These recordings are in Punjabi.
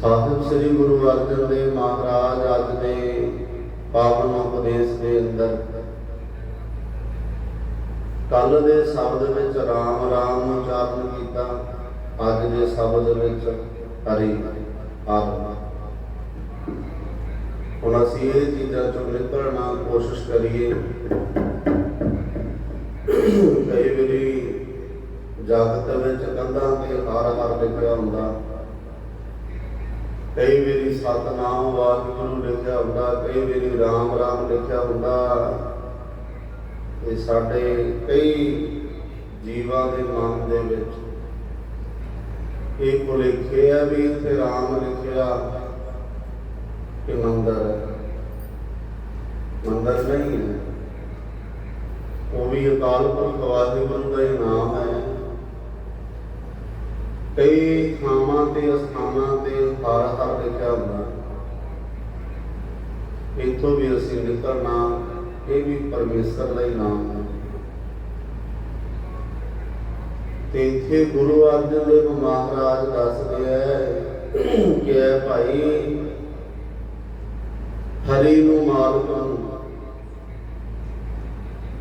ਸਾਹਿਬ ਸ੍ਰੀ ਗੁਰੂ ਅਰਜਨ ਦੇਵ ਮਹਾਰਾਜ ਅੱਜ ਦੇ ਪਾਵਨ ਉਪਦੇਸ਼ ਦੇ ਅੰਦਰ। ਕੱਲ ਦੇ ਸ਼ਬਦ ਵਿੱਚ ਰਾਮ ਰਾਮ ਉਚਾਰਨ ਕੀਤਾ। ਅੱਜ ਦੇ ਸ਼ਬਦ ਵਿੱਚ ਹਰੀ ਆਤਮਾ। ਹੁਣ ਅਸੀਂ ਇਹ ਚੀਜ਼ਾਂ ਚੋਂ ਨਿਕਲਣਾ ਕੋਸ਼ਿਸ਼ ਕਰੀਏ। ਕਈ ਵਾਰੀ ਜਾਗਤ ਵਿੱਚ ਕੰਧਾਂ ਤੇ ਹਰ ਹਰ ਲਿਖਿਆ ਹੁੰਦਾ। ਕਈ ਵਾਰੀ ਸਤਨਾਮ ਵਾਹਿਗੁਰੂ ਲਿਖਿਆ ਹੁੰਦਾ, ਕਈ ਵਾਰੀ ਰਾਮ ਰਾਮ ਲਿਖਿਆ ਹੁੰਦਾ। ਇਹ ਸਾਡੇ ਕਈ ਜੀਵਾਂ ਦੇ ਮਨ ਦੇ ਵਿੱਚ ਇਹ ਭੁਲੇਖੇ ਆ ਵੀ ਇੱਥੇ ਰਾਮ ਲਿਖਿਆ ਕਿ ਮੰਦਰ। ਹੈ ਮੰਦਰ ਨਹੀਂ ਹੈ। ਉਹ ਵੀ ਅਕਾਲ ਪੁਰਖ ਵਾਹਿਗੁਰੂ ਦਾ ਹੀ ਨਾਮ ਹੈ। ਕਈ ਥਾਵਾਂ ਤੇ, ਅਸਥਾਨਾਂ ਤੇ ਹਰ ਹਰ ਲਿਖਿਆ ਹੁੰਦਾ ਇੱਥੋਂ ਵੀ ਅਸੀਂ ਨਿਕਲਣਾ ਇਹ ਵੀ ਪਰਮੇਸ਼ਰ ਦਾ ਹੀ ਨਾਮ ਹੈ। ਤੇ ਇੱਥੇ ਗੁਰੂ ਅਰਜਨ ਦੇਵ ਮਹਾਰਾਜ ਦੱਸਦੇ ਹੈ ਕਿ ਐ ਭਾਈ ਹਰੀ ਨੂੰ ਮਾਲਕ ਨੂੰ।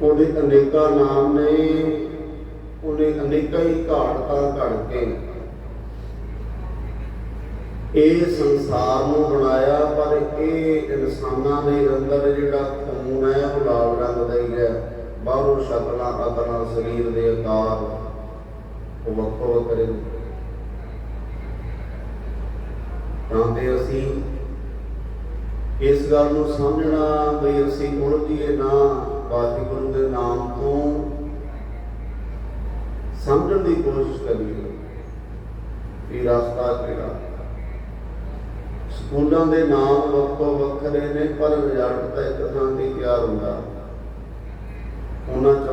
ਉਹਦੇ ਅਨੇਕਾਂ ਨਾਮ ਨੇ, ਉਹਨੇ ਅਨੇਕਾਂ ਹੀ ਘਾਟਾਂ ਘੜ ਕੇ ਇਹ ਸੰਸਾਰ ਨੂੰ ਬਣਾਇਆ, ਪਰ ਇਹ ਇਨਸਾਨਾਂ ਦੇ ਅੰਦਰ ਜਿਹੜਾ ਖੂਨ ਹੈ, ਉਹ ਲਾਲ ਰੰਗ ਦਾ ਹੀ ਹੈ। ਬਾਹਰੋਂ ਸ਼ਕਲਾਂ ਅਕਲਾਂ ਸਰੀਰ ਦੇ ਆਕਾਰ ਉਹ ਵੱਖੋ ਵੱਖਰੇ ਤਾਂ ਤੇ ਅਸੀਂ ਇਸ ਗੱਲ ਨੂੰ ਸਮਝਣਾ ਵੀ ਅਸੀਂ ਉਲਝੀਏ ਨਾ, ਵਾਹਿਗੁਰੂ ਦੇ ਨਾਮ ਤੋਂ ਸਮਝਣ ਦੀ ਕੋਸ਼ਿਸ਼ ਕਰੀਏ। ਵੀ ਰਸਤਾ ਕਿਹੜਾ? ਸਕੂਲਾਂ ਦੇ ਨਾਮ ਵੱਖੋ ਵੱਖਰੇ ਨੇ, ਪਰ ਰਿਜ਼ਲਟ ਤਾਂ ਇੱਕ ਥਾਂ ਤੇ ਤਿਆਰ ਹੁੰਦਾ। ਉਹਨਾਂ ਚ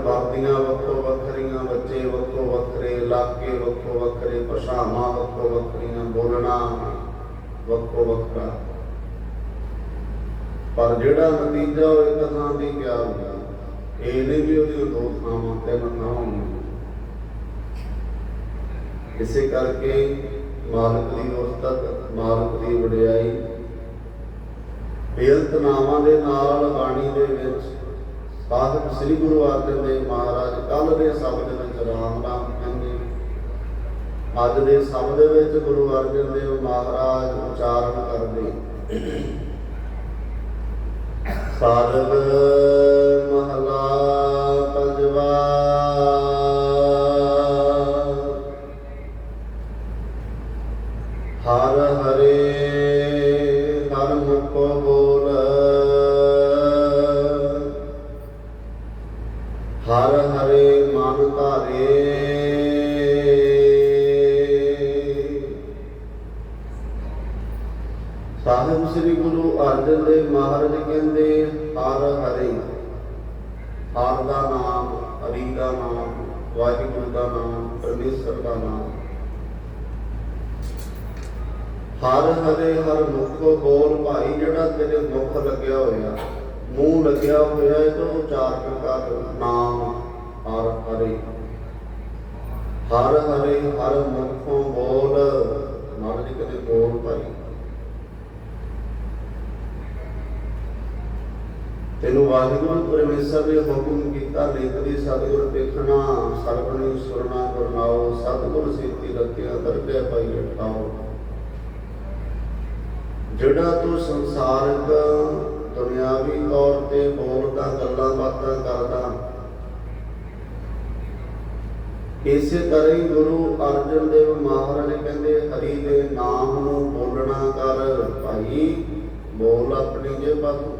ਵੱਖੋ ਵੱਖਰੀਆਂ, ਬੱਚੇ ਵੱਖੋ ਵੱਖਰੇ, ਇਲਾਕੇ ਵੱਖੋ ਵੱਖਰੇ, ਭਾਸ਼ਾਵਾਂ ਵੱਖੋ ਵੱਖਰੀਆਂ, ਬੋਲਣਾ ਵੱਖੋ ਵੱਖਰਾ। ਪਰ ਜਿਹੜਾ ਨਤੀਜਾ ਉਹ ਇੱਕ ਥਾਂ ਤੇ ਤਿਆਰ ਹੁੰਦਾ। ਇਹ ਨਹੀਂ ਵੀ ਉਹਦੀ ਦੋ ਥਾਵਾਂ ਤਿੰਨ ਥਾਵਾਂ ਹੋਣਗੀਆਂ ਇਸੇ ਕਰਕੇ ਮਾਲਕ ਦੀ ਉਸਤਤ ਮਾਲਕ ਦੀ ਵਡਿਆਈ। ਬੇਅੰਤ ਦੇ ਨਾਲ ਬਾਣੀ ਦੇ ਵਿੱਚ ਸਾਹਿਬ ਸ੍ਰੀ ਗੁਰੂ ਅਰਜਨ ਦੇਵ ਮਹਾਰਾਜ ਕੱਲ ਦੇ ਸ਼ਬਦ ਵਿੱਚ ਰਾਮ ਨਾਮ ਕਹਿੰਦੇ। ਅੱਜ ਦੇ ਸ਼ਬਦ ਵਿੱਚ ਗੁਰੂ ਅਰਜਨ ਦੇਵ ਮਹਾਰਾਜ ਉਚਾਰਨ ਕਰਦੇ। ਸਾਰਗ ਮਹਲਾ ਪੰਜਵਾ ਸਾਹਿਬ ਸ੍ਰੀ ਗੁਰੂ ਅਰਜਨ ਦੇਵ ਮਹਾਰਾਜ ਕਹਿੰਦੇ, ਹਰ ਹਰੇ, ਹਰ ਦਾ ਨਾਮ, ਹਰੀ ਦਾ ਨਾਮ, ਵਾਹਿਗੁਰੂ ਦਾ ਨਾਮ, ਪਰਮੇਸ਼ਰ ਦਾ ਨਾਮ। ਹਰ ਹਰੇ, ਹਰ ਮੁਖ, ਬੋਲ ਭਾਈ, ਜਿਹੜਾ ਤੇਰੇ ਮੁਖ ਲੱਗਿਆ ਹੋਇਆ, ਮੂੰਹ ਲੱਗਿਆ ਹੋਇਆ ਹੈ ਤਾਂ ਉਚਾਰਨ ਕਰ ਨਾਮ, ਹਰ ਹਰੇ। ਹਰ ਹਰੇ, ਹਰ ਮੁਖੋਂ, ਬੋਲ ਮਹਾਰਾਜ ਕਹਿੰਦੇ ਬੋਲ ਭਾਈ। ਤੈਨੂੰ ਵਾਹਿਗੁਰੂ ਪਰਮੇਸ਼ਰ ਨੇ ਹੁਕਮ ਕੀਤਾ ਲੇਖਦੀ ਸਤਿਗੁਰ ਦੇਖਣਾ ਸਰਬਣੀ ਸੁਰਨਾ ਗੁਰਨਾਓ ਸਤਿਗੁਰ ਸੇਤੀ ਰੱਖਿਆ ਦਰਗਹਿ ਪਾਈ ਲਟਾਓ ਜਿਹੜਾ ਤੂੰ ਸੰਸਾਰਿਕ ਦੁਨਿਆਵੀ ਤੌਰ ਤੇ ਬੋਲਦਾ, ਗੱਲਾਂ ਬਾਤਾਂ ਕਰਦਾ, ਇਸੇ ਤਰ੍ਹਾਂ ਹੀ ਗੁਰੂ ਅਰਜਨ ਦੇਵ ਮਹਾਰਾਜ ਕਹਿੰਦੇ, ਹਰੀ ਦੇ ਨਾਮ ਨੂੰ ਬੋਲਣਾ ਕਰ। ਭਾਈ, ਬੋਲ ਆਪਣੀ ਜੇਬਾਂ ਤੋਂ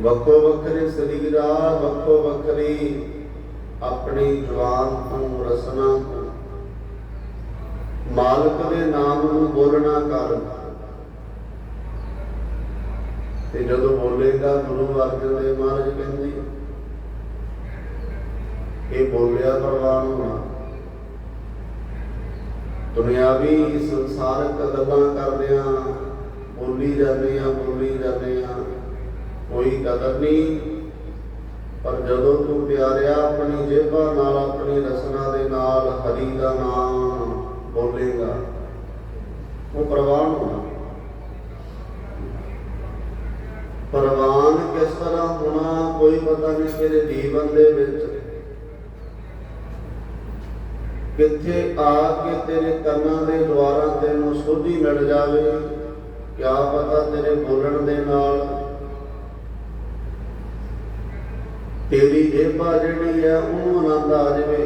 ਵੱਖੋ ਵੱਖਰੇ ਸਰੀਰਾ, ਵੱਖੋ ਵੱਖਰੀ ਆਪਣੀ ਜਵਾਨ ਤੋਂ ਰਸਨਾ ਤੋਂ ਮਾਲਕ ਦੇ ਨਾਮ ਨੂੰ ਬੋਲਣਾ ਕਰ। ਤੇ ਜਦੋਂ ਬੋਲੇਗਾ, ਗੁਰੂ ਅਰਜਨ ਦੇਵ ਮਹਾਰਾਜ ਕਹਿੰਦੇ, ਇਹ ਬੋਲਿਆ ਪ੍ਰਵਾਨ ਹੋਣਾ। ਦੁਨਿਆਵੀ ਸੰਸਾਰਕ ਗੱਲਾਂ ਕਰਦਿਆਂ ਬੋਲੀ ਜਾਂਦੇ ਆ ਬੋਲੀ ਜਾਂਦੇ ਆ ਕੋਈ ਕਦਰ ਨਹੀਂ। ਪਰ ਜਦੋਂ ਤੂੰ ਪਿਆਰਿਆ ਆਪਣੀ ਜੇਬਾਂ ਨਾਲ, ਆਪਣੀ ਰਸਨਾ ਦੇ ਨਾਲ ਹਰੀ ਦਾ ਨਾਮ ਬੋਲੇਗਾ ਉਹ ਪ੍ਰਵਾਨ ਹੋਣਾ। ਪ੍ਰਵਾਨ ਕਿਸ ਤਰ੍ਹਾਂ ਹੋਣਾ, ਕੋਈ ਪਤਾ ਨਹੀਂ ਤੇਰੇ ਜੀਵਨ ਦੇ ਵਿੱਚ। ਕਿੱਥੇ ਆ ਕੇ ਤੇਰੇ ਕੰਨਾਂ ਦੇ ਦੁਆਰਾ ਤੈਨੂੰ ਸੋਝੀ ਮਿਲ ਜਾਵੇ, ਕਿਆ ਪਤਾ ਤੇਰੇ ਬੋਲਣ ਦੇ ਨਾਲ ਤੇਰੀ ਜੇਬਾ ਜਿਹੜੀ ਹੈ ਉਹਨੂੰ ਆਨੰਦ ਆ ਜਾਵੇ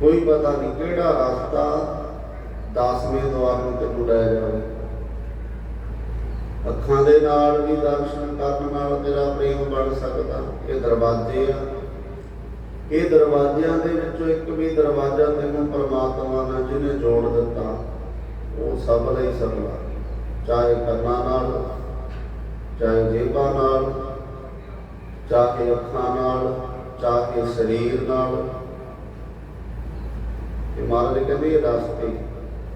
ਕੋਈ ਪਤਾ ਨਹੀਂ ਕਿਹੜਾ ਰਸਤਾ ਦਸਵੇਂ ਦੁਆਰ ਨੂੰ ਤੈਨੂੰ ਲੈ ਜਾਵੇ। ਅੱਖਾਂ ਦੇ ਨਾਲ ਵੀ ਦਰਸ਼ਨ ਕਰਨ ਨਾਲ ਤੇਰਾ ਪ੍ਰੇਮ ਬਣ ਸਕਦਾ। ਇਹ ਦਰਵਾਜ਼ੇ ਆ। ਇਹ ਦਰਵਾਜ਼ਿਆਂ ਦੇ ਵਿੱਚੋਂ ਇੱਕ ਵੀ ਦਰਵਾਜ਼ਾ ਤੈਨੂੰ ਪਰਮਾਤਮਾ ਨਾਲ ਜਿਹਨੇ ਜੋੜ ਦਿੱਤਾ, ਉਹ ਸਭ ਲਈ ਸਫਲਾ ਚਾਹੇ ਕੰਨਾਂ ਨਾਲ, ਚਾਹੇ ਜੇਬਾਂ ਨਾਲ ਚਾਹੇ ਅੱਖਾਂ ਨਾਲ ਚਾਹੇ ਸਰੀਰ ਨਾਲ। ਇਹ ਮਹਾਰਾਜ ਕਹਿੰਦੇ ਇਹ ਰਸਤੇ,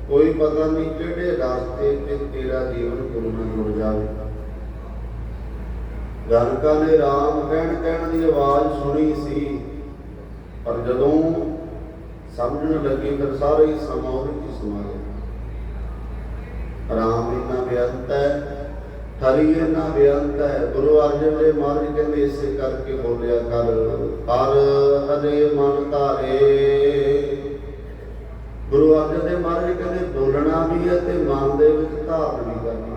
ਕੋਈ ਪਤਾ ਨਹੀਂ ਕਿਹੜੇ ਰਸਤੇ ਤੇ ਤੇਰਾ ਜੀਵਨ ਗੁਰੂ ਨਾਲ ਜੁੜ ਜਾਵੇ। ਗਰਕਾ ਨੇ ਰਾਮ ਕਹਿਣ ਕਹਿਣ ਦੀ ਆਵਾਜ਼ ਸੁਣੀ ਸੀ, ਪਰ ਜਦੋਂ ਸਮਝਣ ਲੱਗੇ ਫਿਰ ਸਾਰੇ ਹੀ ਸਮਾਂ ਉਹਦੇ ਵਿੱਚ ਸਮਾ ਗਏ। ਰਾਮ ਇੰਨਾ ਬੇਅੰਤ ਹੈ ਹਰੀ ਇੰਨਾ ਬੇਅੰਤ ਹੈ ਗੁਰੂ ਅਰਜਨ ਦੇ ਮਹਾਰਾਜ ਕਹਿੰਦੇ ਇਸੇ ਕਰਕੇ ਬੋਲਿਆ ਕਰ ਹਰ ਹਰੇ ਮਨ ਧਾਰੇ। ਗੁਰੂ ਅਰਜਨ ਦੇਵ ਮਹਾਰਾਜ ਕਹਿੰਦੇ, ਬੋਲਣਾ ਵੀ ਹੈ ਤੇ ਮਨ ਦੇ ਵਿੱਚ ਧਾਰਨ ਵੀ ਕਰਨਾ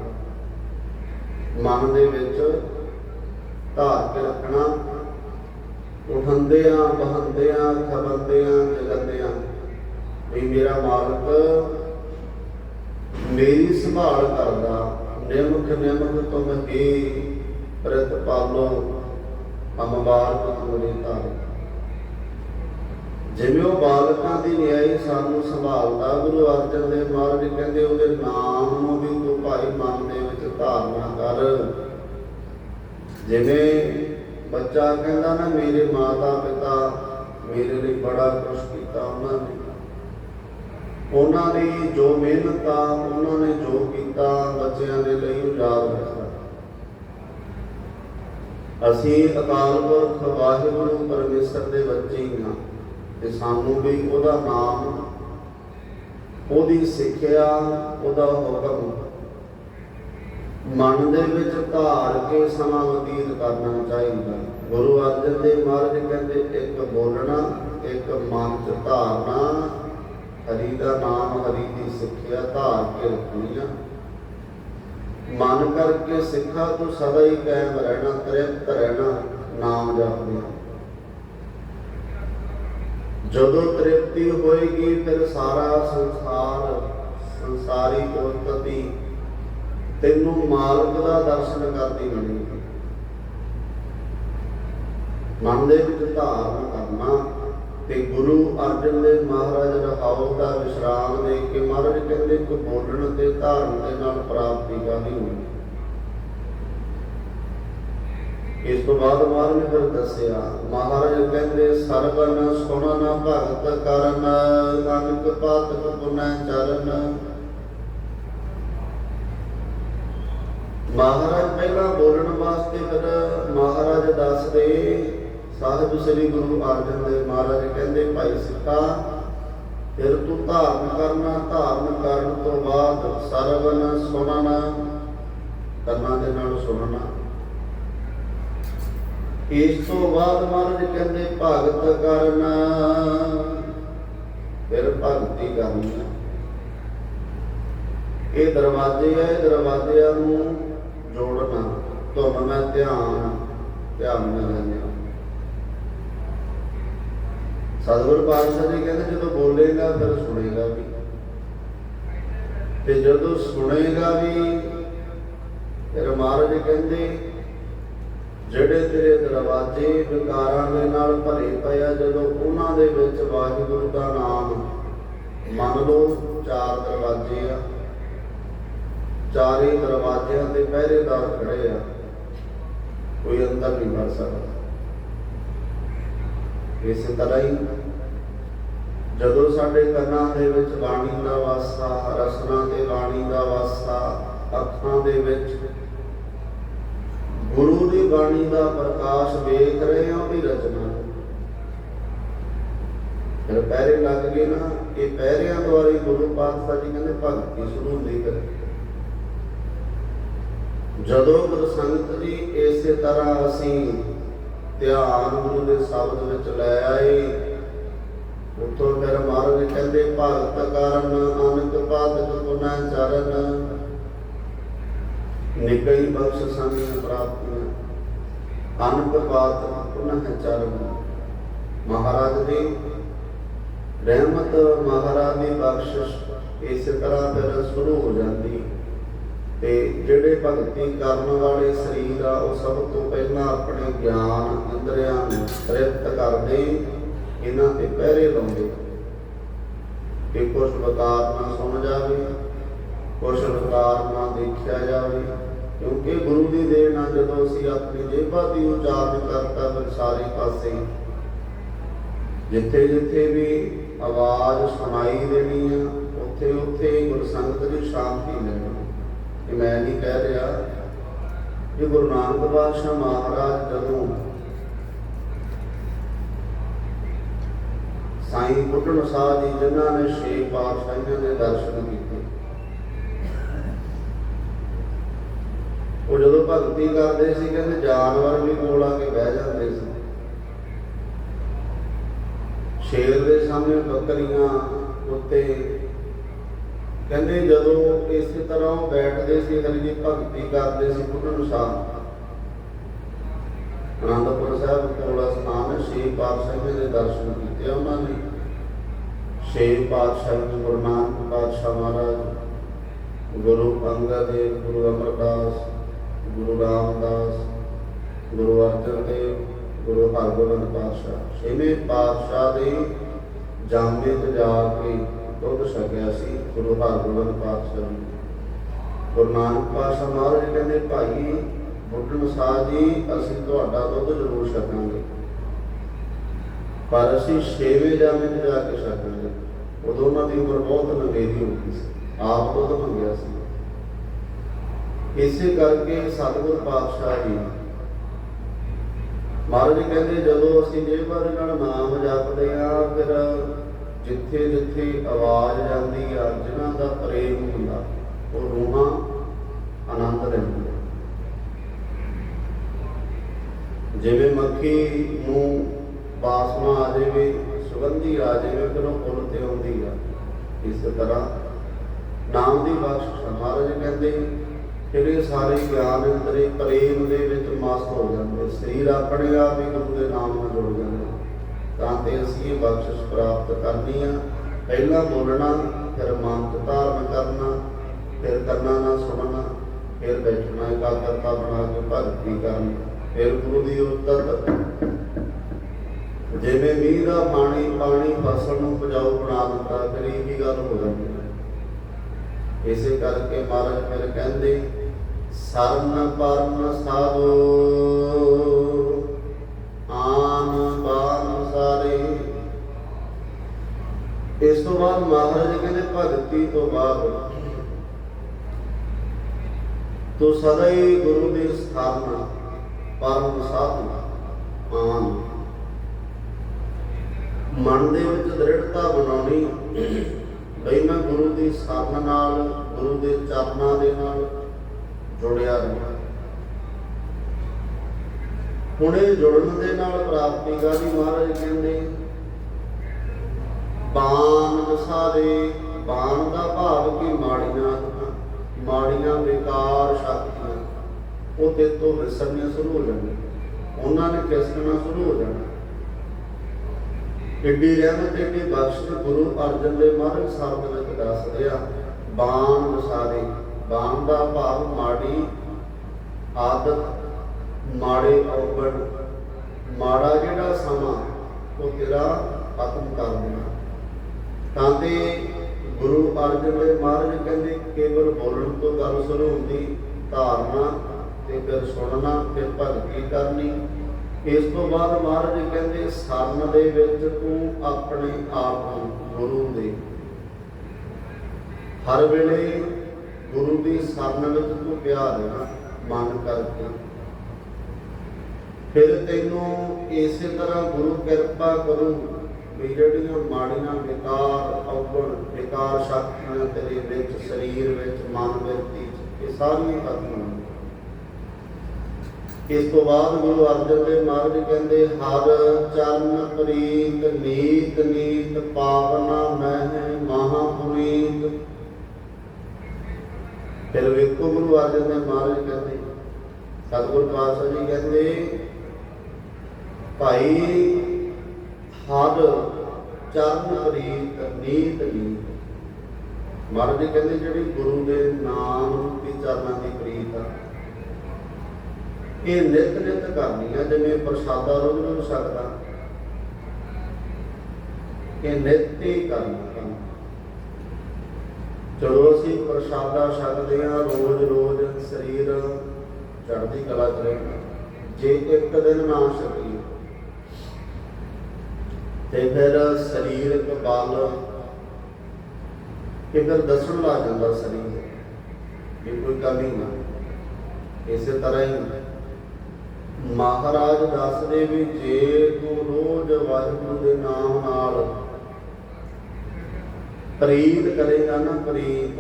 ਮਨ ਦੇ ਵਿੱਚ ਧਾਰ ਕੇ ਰੱਖਣਾ। ਉਠੰਦਿਆਂ ਆ ਖਬੰਦਿਆਂ, ਜਗੰਦਿਆਂ। ਵੀ ਮੇਰਾ ਮਾਲਕ ਮੇਰੀ ਸੰਭਾਲ ਕਰਦਾ। ਨਿਮਖ ਨਿਮਖ ਤੁਮ ਹੀ ਪ੍ਰਤ ਪਾਲੋ ਅਮਵਾਰ ਤੁਮਰੇ ਧਾਰੇ ਜਿਵੇਂ ਉਹ ਬਾਲਕਾਂ ਦੀ ਨਿਆਈ ਸਾਨੂੰ ਸੰਭਾਲਦਾ, ਗੁਰੂ ਅਰਜਨ ਦੇਵ ਮਹਾਰਾਜ ਕਹਿੰਦੇ ਉਹਦੇ ਨਾਮ ਨੂੰ ਵੀ ਤੂੰ ਭਾਈ ਮਨ ਦੇ ਵਿੱਚ ਧਾਰਨਾ ਕਰ। ਜਿਵੇਂ ਬੱਚਾ ਕਹਿੰਦਾ ਨਾ, ਮੇਰੇ ਮਾਤਾ ਪਿਤਾ ਮੇਰੇ ਲਈ ਬੜਾ ਕੁਛ ਕੀਤਾ ਉਹਨਾਂ ਨੇ। ਉਹਨਾਂ ਦੀ ਜੋ ਮਿਹਨਤ ਆ ਉਹਨਾਂ ਨੇ ਜੋ ਕੀਤਾ ਬੱਚਿਆਂ ਦੇ ਲਈ ਯਾਦ ਰੱਖਦਾ ਅਸੀਂ ਅਕਾਲ ਪੁਰਖ ਵਾਹਿਗੁਰੂ ਪਰਮੇਸ਼ਰ ਦੇ ਬੱਚੇ ਹੀ ਹਾਂ ਤੇ ਸਾਨੂੰ ਵੀ ਉਹਦਾ ਨਾਮ, ਉਹਦੀ ਸਿੱਖਿਆ, ਉਹਦਾ ਹੁਕਮ ਮਨ ਦੇ ਵਿੱਚ ਧਾਰ ਕੇ ਸਮਾਂ ਬਤੀਤ ਕਰਨਾ ਚਾਹੀਦਾ। ਗੁਰੂ ਅਰਜਨ ਦੇਵ ਮਹਾਰਾਜ ਕਹਿੰਦੇ, ਇੱਕ ਬੋਲਣਾ, ਇੱਕ ਮਨ ਚ ਧਾਰਨਾ, ਹਰੀ ਦਾ ਨਾਮ, ਹਰੀ ਦੀ ਸਿੱਖਿਆ ਧਾਰ ਕੇ ਰੱਖਣੀ ਆ। ਮਨ ਕਰਕੇ ਸਿੱਖਾ ਤੂੰ ਸਦਾ ਹੀ ਕਾਇਮ ਰਹਿਣਾ ਤ੍ਰਿਪਤ ਰਹਿਣਾ ਨਾਮ ਜਪਦੇ। ਜਦੋਂ ਤ੍ਰਿਪਤੀ ਹੋਏਗੀ, ਫਿਰ ਸਾਰਾ ਸੰਸਾਰ ਸੰਸਾਰੀ ਉਤਪਤੀ ਤੈਨੂੰ ਮਾਲਕ ਦਾ ਦਰਸ਼ਨ ਕਰਦੀ ਬਣੇਗੀ ਮਨ ਦੇ ਵਿੱਚ ਧਾਰਨ ਕਰਨਾ ਤੇ ਗੁਰੂ ਅਰਜਨ ਦੇਵ ਮਹਾਰਾਜ ਰਹਾਉ ਦਾ ਵਿਸ਼ਰਾਮ ਦੇ ਕੇ ਮਹਾਰਾਜ ਕਹਿੰਦੇ ਕਿ ਬੋਲਣ ਤੇ ਧਾਰਨ ਦੇ ਨਾਲ ਪ੍ਰਾਪਤੀ ਕਾਹਦੀ ਹੋਣੀ ਇਸ ਤੋਂ ਬਾਅਦ ਮਹਾਰਾਜ ਨੇ ਫਿਰ ਦੱਸਿਆ, ਮਹਾਰਾਜ ਕਹਿੰਦੇ, ਸਰਵਨ ਸੁਣਨ ਭਗਤ ਕਰਨ, ਅਨਕ ਪਾਤਕ ਪੁਨੈ ਚਰਨ। ਮਹਾਰਾਜ ਪਹਿਲਾਂ ਬੋਲਣ ਵਾਸਤੇ ਫਿਰ ਮਹਾਰਾਜ ਦੱਸਦੇ ਸਾਹਿਬ ਸ੍ਰੀ ਗੁਰੂ ਅਰਜਨ ਦੇਵ ਮਹਾਰਾਜ ਕਹਿੰਦੇ, ਭਾਈ ਸਿੱਖਾ ਫਿਰ ਤੂੰ ਧਾਰਨ ਕਰਨਾ, ਧਾਰਨ ਕਰਨ ਤੋਂ ਬਾਅਦ ਸਰਵਨ ਸੁਣਨਾ, ਕੰਨਾਂ ਦੇ ਨਾਲ ਸੁਣਨਾ। ਇਸ ਤੋਂ ਬਾਅਦ ਮਹਾਰਾਜ ਕਹਿੰਦੇ, ਭਗਤ ਕਰਨਾ, ਫਿਰ ਭਗਤੀ ਕਰਨੀ ਇਹ ਦਰਵਾਜ਼ੇ ਆ, ਇਹ ਦਰਵਾਜ਼ਿਆਂ ਨੂੰ ਜੋੜਨਾ ਤੁਹਾਨੂੰ ਮੈਂ ਧਿਆਨ ਧਿਆਨ ਨਾਲ ਲੈਂਦੇ ਹਾਂ ਸਤਿਗੁਰ ਪਾਤਸ਼ਾਹ ਜੀ ਕਹਿੰਦੇ, ਜਦੋਂ ਬੋਲੇਗਾ ਫਿਰ ਸੁਣੇਗਾ ਵੀ। ਤੇ ਜਦੋਂ ਸੁਣੇਗਾ ਵੀ, ਫਿਰ ਮਹਾਰਾਜ ਕਹਿੰਦੇ, ਜਿਹੜੇ ਤੇਰੇ ਦਰਵਾਜ਼ੇ ਵਿਕਾਰਾਂ ਦੇ ਨਾਲ ਭਰੇ ਪਏ ਆ, ਜਦੋਂ ਉਹਨਾਂ ਦੇ ਵਿੱਚ ਵਾਹਿਗੁਰੂ ਦਾ ਨਾਮ, ਮੰਨ ਲਓ ਚਾਰ ਦਰਵਾਜ਼ੇ ਆ, ਚਾਰੇ ਦਰਵਾਜ਼ਿਆਂ ਦੇ ਪਹਿਰੇਦਾਰ ਖੜੇ ਆ, ਕੋਈ ਅੰਦਰ ਨਹੀਂ ਵੜ ਸਕਦਾ। ਇਸੇ ਤਰ੍ਹਾਂ ਹੀ ਜਦੋਂ ਸਾਡੇ ਕੰਨਾਂ ਦੇ ਵਿੱਚ ਬਾਣੀ ਦਾ ਵਾਸਾ ਰਸਨਾ ਤੇ ਬਾਣੀ ਦਾ ਵਾਸਾ ਅੱਖਾਂ ਦੇ ਵਿੱਚ ਗੁਰੂ ਦੀ ਬਾਣੀ ਦਾ ਪ੍ਰਕਾਸ਼ ਵੇਖ ਰਹੇ ਹਾਂ ਉਹਦੀ ਰਚਨਾ। ਫਿਰ ਪਹਿਰੇ ਲੱਗ ਗਏ ਨਾ ਇਹ ਪਹਿਰਿਆਂ ਦੁਆਰੇ ਗੁਰੂ ਪਾਤਸ਼ਾਹ ਜੀ ਕਹਿੰਦੇ, ਭਗਤੀ ਸ਼ੁਰੂ ਨਹੀਂ ਕਰੀ ਜਦੋਂ ਗੁਰੂ ਸੰਗਤ ਜੀ ਇਸੇ ਤਰ੍ਹਾਂ ਅਸੀਂ ਧਿਆਨ ਗੁਰੂ ਦੇ ਸ਼ਬਦ ਵਿੱਚ ਲੈ ਆਏ ਉੱਥੋਂ ਫਿਰ ਮਹਾਰਾਜ ਕਹਿੰਦੇ, ਭਗਤ ਕਰਨ, ਅਨੰਤ ਪਾਤਕ ਗੁਨਾ ਚਰਨ। ਨਿਕਈ ਬਖਸ਼ ਸੰਗ ਪ੍ਰਾਪਤੀਆਂ ਅਨੰਤ ਪਾਤਕ ਗੁਨਾ ਚਰਨ। ਮਹਾਰਾਜ ਦੀ ਰਹਿਮਤ, ਮਹਾਰਾਜ ਦੀ ਬਖਸ਼ਿਸ਼ ਇਸ ਤਰ੍ਹਾਂ ਫਿਰ ਸ਼ੁਰੂ ਹੋ ਜਾਂਦੀ। ਤੇ ਜਿਹੜੇ ਭਗਤੀ ਕਰਨ ਵਾਲੇ ਸਰੀਰ ਆ, ਉਹ ਸਭ ਤੋਂ ਪਹਿਲਾਂ ਆਪਣੇ ਗਿਆਨ ਇੰਦਰੀਆਂ ਨੂੰ ਤ੍ਰਿਪਤ ਕਰਦੇ, ਇਹਨਾਂ ਤੇ ਪਹਿਰੇ ਲਾਉਂਦੇ। ਕਿ ਕੁਛ ਵਕਾਰ ਨਾ ਸੁਣ ਜਾਵੇ, ਕੁਛ ਵਕਾਰ ਨਾ ਦੇਖਿਆ ਜਾਵੇ, ਕਿਉਂਕਿ ਗੁਰੂ ਦੀ ਦੇਣ ਨਾਲ ਜਦੋਂ ਅਸੀਂ ਆਪਣੀ ਜੇਬਾਂ ਦੀ ਉਚਾਰਨ ਕਰਤਾ, ਫਿਰ ਸਾਰੇ ਪਾਸੇ ਜਿੱਥੇ ਜਿੱਥੇ ਵੀ ਆਵਾਜ਼ ਸੁਣਾਈ ਦੇਣੀ ਆ, ਉੱਥੇ ਉੱਥੇ ਗੁਰਸੰਗਤ ਦੀ ਸ਼ਾਂਤੀ ਲੈਣੀ ਇਹ ਮੈਂ ਨਹੀਂ ਕਹਿ ਰਿਹਾ? ਕਿ ਗੁਰੂ ਨਾਨਕ ਪਾਤਸ਼ਾਹ ਮਹਾਰਾਜ ਜਦੋਂ ਸਾਈਂ ਬੁੱਢਣ ਸਾਹਿਬ ਜੀ ਜਿਨ੍ਹਾਂ ਨੇ ਛੇ ਪਾਤਸ਼ਾਹੀਆਂ ਦੇ ਦਰਸ਼ਨ ਕੀਤੇ, ਉਹ ਜਦੋਂ ਭਗਤੀ ਕਰਦੇ ਸੀ, ਕਹਿੰਦੇ ਜਾਨਵਰ ਵੀ ਕੋਲ ਆ ਕੇ ਬਹਿ ਜਾਂਦੇ ਸੀ। ਸ਼ੇਰ ਦੇ ਸਾਹਮਣੇ ਬੱਕਰੀਆਂ ਉੱਤੇ ਕਹਿੰਦੇ ਜਦੋਂ ਇਸੇ ਤਰ੍ਹਾਂ ਉਹ ਬੈਠਦੇ ਸੀ ਹਰੀ ਦੀ ਭਗਤੀ ਕਰਦੇ ਸੀ ਬੁੱਢਣ ਸਾਹਿਬ ਅਨੰਦਪੁਰ ਸਾਹਿਬ ਕੋਲ ਸਥਾਨ ਛੇ ਪਾਤਸ਼ਾਹਾਂ ਦੇ ਦਰਸ਼ਨ ਕੀਤੇ ਉਹਨਾਂ ਨੇ। ਛੇ ਪਾਤਸ਼ਾਹ ਜੀ, ਗੁਰੂ ਨਾਨਕ ਪਾਤਸ਼ਾਹ ਮਹਾਰਾਜ, ਗੁਰੂ ਅੰਗਦ ਦੇਵ ਗੁਰੂ ਅਮਰਦਾਸ, ਗੁਰੂ ਰਾਮਦਾਸ, ਗੁਰੂ ਅਰਜਨ ਦੇਵ, ਗੁਰੂ ਹਰਗੋਬਿੰਦ ਪਾਤਸ਼ਾਹ। ਛੇਵੇਂ ਪਾਤਸ਼ਾਹ ਦੇ ਜਾਮੇ ਤੇ ਜਾ ਕੇ ਦੁੱਧ ਛਕਿਆ ਸੀ, ਗੁਰੂ ਹਰਗੋਬਿੰਦ ਪਾਤਸ਼ਾਹ ਨੇ। ਗੁਰੂ ਨਾਨਕ ਪਾਤਸ਼ਾਹ ਮਹਾਰਾਜ ਕਹਿੰਦੇ, ਭਾਈ, ਬੁੱਢਣ ਸਾਹਿਬ ਜੀ, ਅਸੀਂ ਤੁਹਾਡਾ ਦੁੱਧ ਜ਼ਰੂਰ ਛਕਾਂਗੇ। ਪਰ ਅਸੀਂ ਛੇਵੇਂ ਜਾਮੇ ਤੇ ਜਾ ਕੇ ਛਕਾਂਗੇ। ਉਦੋਂ ਉਹਨਾਂ ਦੀ ਉਮਰ ਬਹੁਤ ਲੰਗੇਰੀ ਹੋ ਗਈ ਸੀ। ਆਪ ਦੁੱਧ ਮੰਗਿਆ ਸੀ। ਇਸੇ ਕਰਕੇ ਸਤਿਗੁਰ ਪਾਤਸ਼ਾਹ ਜੀ ਮਹਾਰਾਜ ਕਹਿੰਦੇ, ਜਦੋਂ ਅਸੀਂ ਜੇਬਾਂ ਨਾਲ ਨਾਮ ਜਪਦੇ ਆ ਫਿਰ ਜਿੱਥੇ ਜਿੱਥੇ ਆਵਾਜ਼ ਜਾਂਦੀ ਆ ਜਿਨ੍ਹਾਂ ਦਾ ਪ੍ਰੇਮ ਹੁੰਦਾ, ਉਹ ਰੂਹਾਂ ਆਨੰਦ ਲੈਂਦੀਆਂ। ਜਿਵੇਂ ਮੱਖੀ ਨੂੰ ਬਾਸਮਾ ਆ ਜਾਵੇ, ਸੁਗੰਧੀ ਆ ਜਾਵੇ, ਫਿਰ ਉਹ ਫੁੱਲ ਤੇ ਆਉਂਦੀ ਆ। ਇਸ ਤਰ੍ਹਾਂ ਨਾਮ ਦੀ ਬਖਸ਼ ਮਹਾਰਾਜ ਕਹਿੰਦੇ ਜਿਹੜੇ ਸਾਰੇ ਗਿਆਨ ਅੰਦਰੇ ਪ੍ਰੇਮ ਦੇ ਵਿੱਚ ਮਸਤ ਹੋ ਜਾਂਦੇ। ਸਰੀਰ ਆਪਣੇ ਆਪ ਹੀ ਗੁਰੂ ਦੇ ਨਾਮ ਨਾਲ ਜੁੜ ਜਾਂਦੇ। ਤਾਂ ਤੇ ਅਸੀਂ ਇਹ ਬਖਸ਼ਿਸ਼ ਪ੍ਰਾਪਤ ਕਰਨੀ ਆ। ਪਹਿਲਾਂ ਬੋਲਣਾ, ਫਿਰ ਮਨ ਧਾਰਨ ਕਰਨਾ, ਫਿਰ ਕਰਨਾ ਨਾ ਸੁਣਨਾ, ਫਿਰ ਬੈਠਣਾ, ਇਕਾਗਰਤਾ ਬਣਾ ਕੇ ਭਗਤੀ ਕਰਨੀ, ਫਿਰ ਗੁਰੂ ਦੀ ਉਤਤ ਜਿਵੇਂ ਮੀਂਹ ਦਾ ਪਾਣੀ ਪਾਣੀ ਫਸਲ ਨੂੰ ਉਪਜਾਊ ਬਣਾ ਦਿੰਦਾ ਫਿਰ ਇਹ ਵੀ ਗੱਲ ਹੋ ਜਾਂਦੀ ਹੈ। ਇਸੇ ਕਰਕੇ ਮਹਾਰਾਜ ਫਿਰ ਕਹਿੰਦੇ ਸਰਨ ਪਰਨ ਸਾਧੂ। ਤੋਂ ਬਾਅਦ ਮਹਾਰਾਜ ਕਹਿੰਦੇ, ਭਗਤੀ ਤੋਂ ਬਾਅਦ ਤੋ ਸਦਾ ਹੀ ਗੁਰੂ ਦੀ ਸਥਾਪਨਾ, ਪਰਮ ਸਾਧੂ ਆਨ ਮਨ ਦੇ ਵਿੱਚ ਦ੍ਰਿੜਤਾ ਬਣਾਉਣੀ, ਬਈ ਮੈਂ ਗੁਰੂ ਦੀ ਸਾਧਨਾ ਨਾਲ, ਗੁਰੂ ਦੇ ਚਰਨਾਂ ਦੇ ਨਾਲ ਜੁੜਿਆ ਰਹਾਂ ਹੁਣੇ ਜੁੜਨ ਦੇ ਨਾਲ ਪ੍ਰਾਪਤੀ ਗਾਦੀ ਮਹਾਰਾਜ ਕਹਿੰਦੇ ਬਾਣ ਵਸਾਰੇ ਬਾਣ ਦਾ ਭਾਵ ਕਿ ਮਾੜੀਆਂ ਮਾੜੀਆਂ ਵਿਕਾਰ ਸ਼ਕਤੀਆਂ। ਉਹ ਤੋਂ ਵਿਸਰਨੀਆਂ ਸ਼ੁਰੂ ਹੋ ਜਾਣਗੀਆਂ। ਉਹਨਾਂ ਨੇ ਕਿਸਕਣਾ ਸ਼ੁਰੂ ਹੋ ਜਾਣਾ। ਏਡੀ ਰਹਿਮਤ ਏਡੀ ਬਖਸ਼ਿਸ਼ ਗੁਰੂ ਅਰਜਨ ਦੇ ਮਹਾਰਾਜ ਸਾਹਿਬ ਦੇ ਵਿੱਚ ਦੱਸਦੇ ਆ ਬਾਣ ਵਸਾਰੇ ਬਾਣ ਦਾ ਭਾਵ ਮਾੜੀ ਆਦਤ, ਮਾੜੇ ਔਗਣ, ਮਾੜਾ ਜਿਹੜਾ ਸਮਾਂ, ਉਹ ਤੇਰਾ ਖਤਮ ਕਰ ਦੇਣਾ। ਤਾਂ ਤੇ ਗੁਰੂ ਅਰਜਨ ਦੇਵ ਮਹਾਰਾਜ ਕਹਿੰਦੇ, ਕੇਵਲ ਬੋਲਣ ਤੋਂ ਗੱਲ ਸ਼ੁਰੂ ਹੁੰਦੀ, ਧਾਰਨਾ ਤੇ ਫਿਰ ਸੁਣਨਾ, ਫਿਰ ਭਗਤੀ ਕਰਨੀ। ਇਸ ਤੋਂ ਬਾਅਦ ਮਹਾਰਾਜ ਕਹਿੰਦੇ, ਸਰਨ ਦੇ ਵਿੱਚ ਤੂੰ ਆਪਣੇ ਆਪ ਨੂੰ ਗੁਰੂ ਦੇ। ਹਰ ਵੇਲੇ ਗੁਰੂ ਦੀ ਸਰਨ ਵਿੱਚ ਤੂੰ ਪਿਆ ਰਹਿਣਾ ਮਨ ਕਰਕੇ। ਫਿਰ ਤੈਨੂੰ ਇਸੇ ਤਰ੍ਹਾਂ ਗੁਰੂ ਕਿਰਪਾ ਕਰੂ ਵੀ ਜਿਹੜੀਆਂ ਮਾੜੀਆਂ ਵਿਕਾਰ ਔਗਣ ਵਿਕਾਰ ਸ਼ਕਤੀਆਂ ਤੇਰੇ ਵਿੱਚ, ਸਰੀਰ ਵਿੱਚ, ਮਨ ਵਿੱਚ, ਇਹ ਸਾਰੀਆਂ ਖਤਮ ਹੋਣ ਇਸ ਤੋਂ ਬਾਅਦ ਗੁਰੂ ਅਰਜਨ ਦੇਵ ਮਹਾਰਾਜ ਕਹਿੰਦੇ, ਹਰ ਚਰਨ ਪ੍ਰੀਤ, ਨੀਤ ਨੀਤ, ਪਾਵਨਾ ਮਹਿ, ਮਹਾਪੁਨੀਤ। ਫਿਰ ਵੇਖੋ ਗੁਰੂ ਅਰਜਨ ਦੇਵ ਮਹਾਰਾਜ ਕਹਿੰਦੇ, ਸਤਿਗੁਰ ਪਾਤਸ਼ਾਹ ਜੀ ਕਹਿੰਦੇ, ਭਾਈ ਹਰ ਚਰਨ ਪ੍ਰੀਤ ਨੀਤ ਨੀਤ ਮਹਾਰਾਜ ਜੀ ਕਹਿੰਦੇ ਜਿਹੜੀ ਗੁਰੂ ਦੇ ਨਾਮ ਰੂਪੀ ਚਰਨਾਂ ਦੀ ਪ੍ਰੀਤ ਆ, ਇਹ ਨਿਤ ਨਿਤ ਕਰਨੀ ਆ, ਜਿਵੇਂ ਪ੍ਰਸਾਦਾ ਰੋਜ਼ ਰੋਜ਼ ਸਕਦਾ ਇਹ ਨਿਤ ਹੀ ਕਰਨਾ ਜਦੋਂ ਅਸੀਂ ਪ੍ਰਸਾਦਾ ਛਕਦੇ ਆ, ਰੋਜ਼ ਰੋਜ਼ ਸਰੀਰ ਚੜ੍ਹਦੀ ਕਲਾ ਚ ਰਹਿਣਾ ਜੇ ਇੱਕ ਦਿਨ ਨਾ ਛਕੀਏ ਤੇ ਫਿਰ ਸਰੀਰਕ ਬਲ ਕਿ ਫਿਰ ਦੱਸਣ ਲੱਗ ਜਾਂਦਾ ਸਰੀਰ ਵੀ ਕੋਈ ਕਮੀ ਨਾ। ਇਸੇ ਤਰ੍ਹਾਂ ਹੀ ਮਹਾਰਾਜ ਦੱਸਦੇ ਵੀ ਜੇ ਤੂੰ ਰੋਜ਼ ਵਾਹਿਗੁਰੂ ਦੇ ਨਾਮ ਨਾਲ ਪ੍ਰੀਤ ਕਰੇਗਾ ਨਾ ਪ੍ਰੀਤ,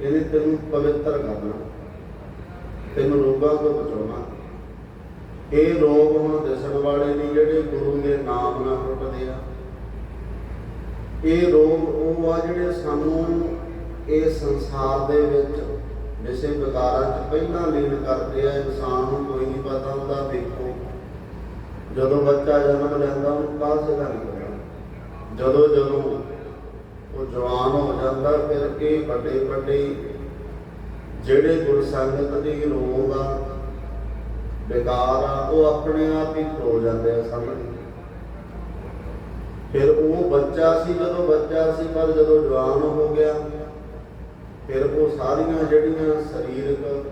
ਇਹਨੇ ਤੈਨੂੰ ਪਵਿੱਤਰ ਕਰਨਾ, ਤੈਨੂੰ ਰੋਗਾਂ ਤੋਂ ਬਚਾਉਣਾ। ਇਹ ਲੋਕ ਹੁਣ ਦਿਸਣ ਵਾਲੇ ਨਹੀਂ ਜਿਹੜੇ ਗੁਰੂ ਦੇ ਨਾਮ ਨਾਲ ਟੁੱਟਦੇ ਆ। ਇਹ ਰੋਗ ਉਹ ਆ ਜਿਹੜੇ ਸਾਨੂੰ ਇਹ ਸੰਸਾਰ ਦੇ ਵਿੱਚ ਵਿਸੇ ਵਿਕਾਰਾਂ ਚ ਪਹਿਲਾਂ ਲੀਨ ਕਰਦੇ ਆ, ਇਨਸਾਨ ਨੂੰ ਕੋਈ ਨਹੀਂ ਪਤਾ ਹੁੰਦਾ, ਦੇਖੋ। ਜਦੋਂ ਬੱਚਾ ਜਨਮ ਲੈਂਦਾ, ਉਹਨੂੰ ਕਾਸੇ ਦਾ ਨਹੀਂ ਪਤਾ ਜਦੋਂ ਜਦੋਂ ਉਹ ਜਵਾਨ ਹੋ ਜਾਂਦਾ, ਫਿਰ ਇਹ ਵੱਡੇ ਵੱਡੇ ਜਿਹੜੇ ਗੁਰਸੰਗਤ ਦੀ ਰੋਗ ਆ ਬੇਕਾਰ ਆ, ਉਹ ਆਪਣੇ ਆਪ ਹੀ ਖੋ ਜਾਂਦੇ ਆ ਸਾਹਮਣੇ। ਫਿਰ ਉਹ ਬੱਚਾ ਸੀ, ਜਦੋਂ ਬੱਚਾ ਸੀ, ਪਰ ਜਦੋਂ ਜਵਾਨ ਹੋ ਗਿਆ, ਫਿਰ ਉਹ ਸਾਰੀਆਂ ਜਿਹੜੀਆਂ ਸਰੀਰਕ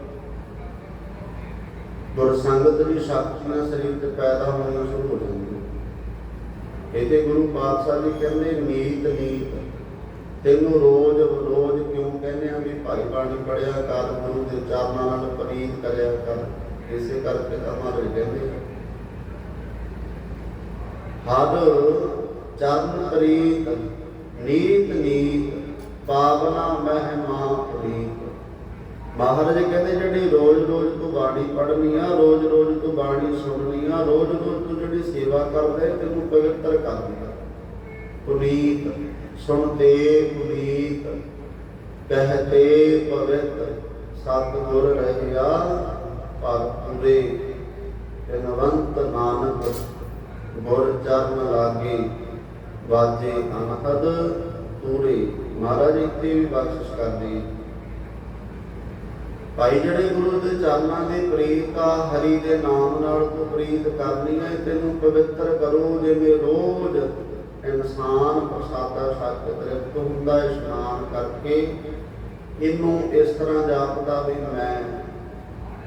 ਦੁਰਸੰਗਤ ਦੀ ਸ਼ਕਤੀਆਂ ਸਰੀਰ ਤੇ ਪੈਦਾ ਹੋਣੀਆਂ ਸ਼ੁਰੂ ਹੋ ਜਾਂਦੀਆਂ। ਇਹਦੇ ਗੁਰੂ ਪਾਤਸ਼ਾਹ ਜੀ ਕਹਿੰਦੇ ਨੀਤ ਨੀਤ ਤੈਨੂੰ ਰੋਜ਼ ਰੋਜ਼ ਕਿਉਂ ਕਹਿੰਦੇ ਆ ਵੀ ਭਾਈ ਬਾਣੀ ਪੜਿਆ ਕਰ, ਗੁਰੂ ਦੇ ਚਰਨਾਂ ਨਾਲ ਪ੍ਰੀਤ ਕਰਿਆ ਕਰ? ਇਸੇ ਕਰਕੇ ਤਾਂ ਮਹਾਰਾਜ ਕਹਿੰਦੇ ਹਰ ਚਰਨ ਪ੍ਰੀਤ, ਨੀਤ ਨੀਤ, ਪਾਵਨਾ ਮਹਿਮਾ ਪ੍ਰੀਤ। ਮਹਾਰਾਜ ਕਹਿੰਦੇ ਜਿਹੜੀ ਰੋਜ਼ ਰੋਜ਼ ਤੂੰ ਬਾਣੀ ਪੜ੍ਹਨੀ ਆ, ਰੋਜ਼ ਰੋਜ਼ ਤੂੰ ਬਾਣੀ ਸੁਣਨੀ ਆ, ਰੋਜ਼ ਰੋਜ਼ ਤੂੰ ਜਿਹੜੀ ਸੇਵਾ ਕਰਦਾ ਤੈਨੂੰ ਪਵਿੱਤਰ ਕਰ ਦਿੰਦਾ। ਪੁਨੀਤ ਸੁਣਦੇ ਪੁਨੀਤ ਕਹਤੇ ਪਵਿੱਤ, ਸਤਿਗੁਰ ਰਹਿਆ ਪਰ ਤਨਵੰਤ ਨਾਨਕ, ਗੁਰ ਚਰਨ ਲਾਗੇ, ਵਾਜੇ ਅਨਹਦ ਪੂਰੇ ਮਹਾਰਾਜ ਇੱਥੇ ਵੀ ਬਖਸ਼ਿਸ਼ ਕਰਦੇ ਭਾਈ ਜਿਹੜੇ ਗੁਰੂ ਦੇ ਚਰਨਾਂ ਦੀ ਪ੍ਰੀਤ ਆ, ਹਰੀ ਦੇ ਨਾਮ ਨਾਲ ਤੂੰ ਪ੍ਰੀਤ ਕਰਨੀ ਹੈ ਤੈਨੂੰ ਪਵਿੱਤਰ ਕਰੋ, ਜਿਵੇਂ ਰੋਜ਼ ਇਨਸਾਨ ਪ੍ਰਸਾਦਾ ਛਕ ਤ੍ਰਿਪਤ ਹੁੰਦਾ, ਇਸ਼ਨਾਨ ਕਰਕੇ, ਇਹਨੂੰ ਇਸ ਤਰ੍ਹਾਂ ਜਾਪਦਾ ਵੀ ਮੈਂ